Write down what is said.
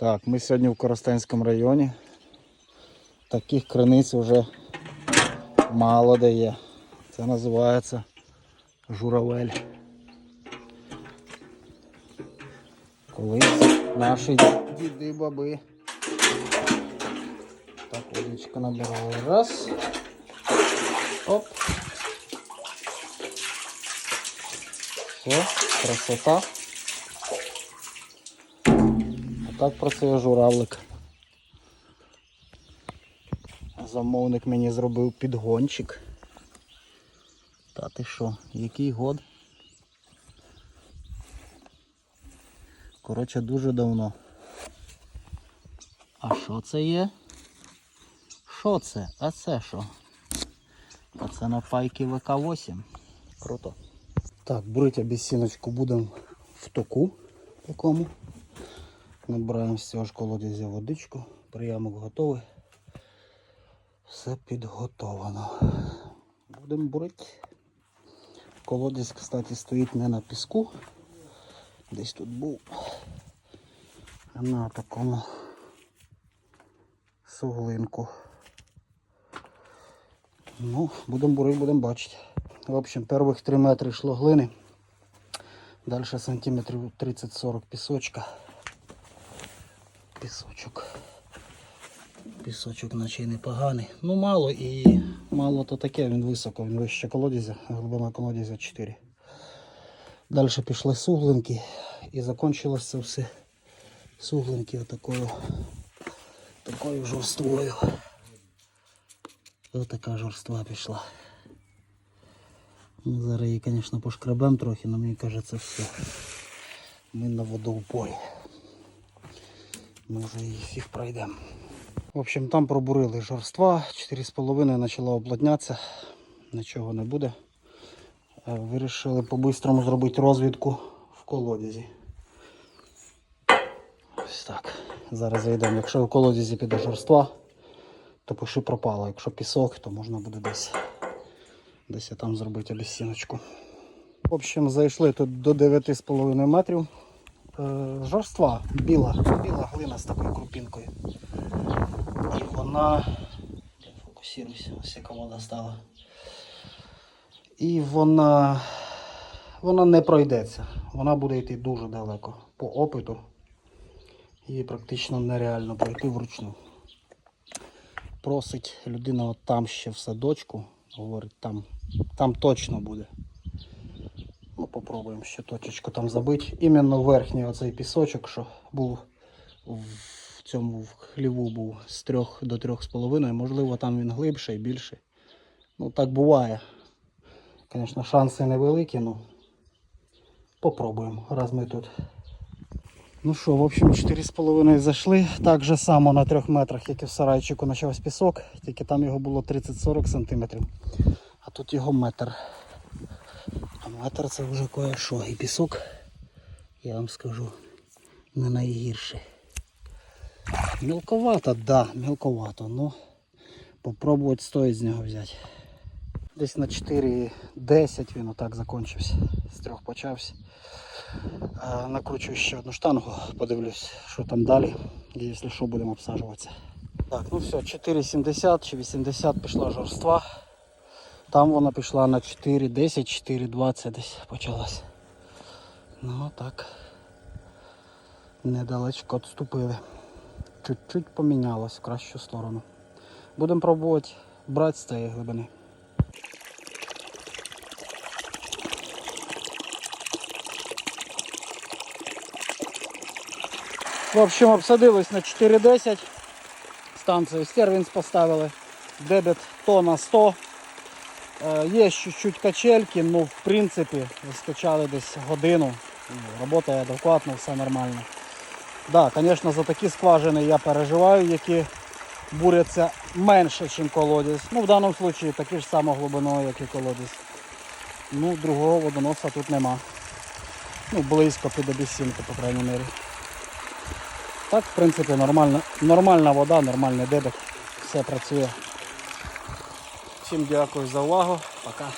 Так, ми сьогодні в Коростенському районі. Таких криниць вже мало де є. Це називається журавель. Колись наші діди баби. Так, водичка набирали. Раз. Оп. Все, красота. Так працює журавлик. Замовник мені зробив підгончик. Та ти що, який год? Коротше, дуже давно. А що це є? Що це? А це що? А це на пайки ВК-8. Круто. Так, брить обіціночку будемо в току такому. Набираємо з цього ж колодязя водичку, приямок готовий. Все підготовлено. Будемо бурити. Колодязь, кстати, стоїть не на піску. Десь тут був. А на такому суглинку. Ну, будемо бурити, будемо бачити. В общем, перших 3 метри йшло глини. Далі сантиметрів 30-40 пісочка пісочок. Пісочок наче непоганий. Ну мало і мало то таке, він високо, він вище колодязя, глибина колодязя 4. Далі пішли суглинки і закінчилось це все суглинки отакою такою жорствою. Ось така жорства пішла. Ми зараз її, звісно, пошкребемо трохи, але мені кажеться все. Ми на водоупорі. Може і фіг пройдемо. В общем, там пробурили жорства, 4,5 почало оплотнятися, нічого не буде. Е, Вирішили по-бистрому зробити розвідку в колодязі. Ось так. Зараз зайдемо. Якщо в колодязі піде жорства, то пиши пропало. Якщо пісок, то можна буде десь, десь там зробити обіціночку. В общем, зайшли тут до 9,5 метрів. Е, жорства біла, біла глина з такою крупінкою. І вона. Фокусируйся, ось яка вода стала. І вона. Вона не пройдеться. Вона буде йти дуже далеко. По опиту. Її практично нереально пройти вручну. Просить людина от там ще в садочку. Говорить, там, там точно буде. Попробуємо ще точечку там забити. Іменно верхній оцей пісочок, що був в цьому в хліву був з 3 до 3,5. Можливо, там він глибший, більший. Ну, так буває. Звісно, шанси невеликі, ну попробуємо, раз ми тут. Ну що, в общем, 4,5 зайшли. Так же само на 3 метрах, як і в сарайчику почався пісок, тільки там його було 30-40 см. А тут його метр. А метр це вже кое-що. І пісок, я вам скажу, не найгірший. Мілковато, да, мілковато, ну попробувати стоїть з нього взяти. Десь на 4,10 він отак закінчився. З трьох почався. Накручую ще одну штангу, подивлюсь, що там далі. І якщо що, будемо обсаджуватися. Так, ну все, 4,70 чи 80 пішла жорства. Там вона пішла на 4,10, 4,20 десь почалась. Ну так. Недалечко відступили. Чуть-чуть помінялось в кращу сторону. Будемо пробувати брати з цієї глибини. В общем, обсадились на 4,10. Станцію Стервінс поставили. Дебет то на 100. Е, Є чуть-чуть качельки, ну в принципі скачали десь годину. Робота адекватно, все нормально. Да, звісно, за такі скважини я переживаю, які буряться менше, ніж колодязь. Ну, в даному випадку такі ж саме глибиною, як і колодязь. Ну, другого водоноса тут нема. Ну, близько під обіцінки, по крайній мірі. Так, в принципі, нормальна, нормальна вода, нормальний дебет. Все працює. Всім дякую за увагу. Пока.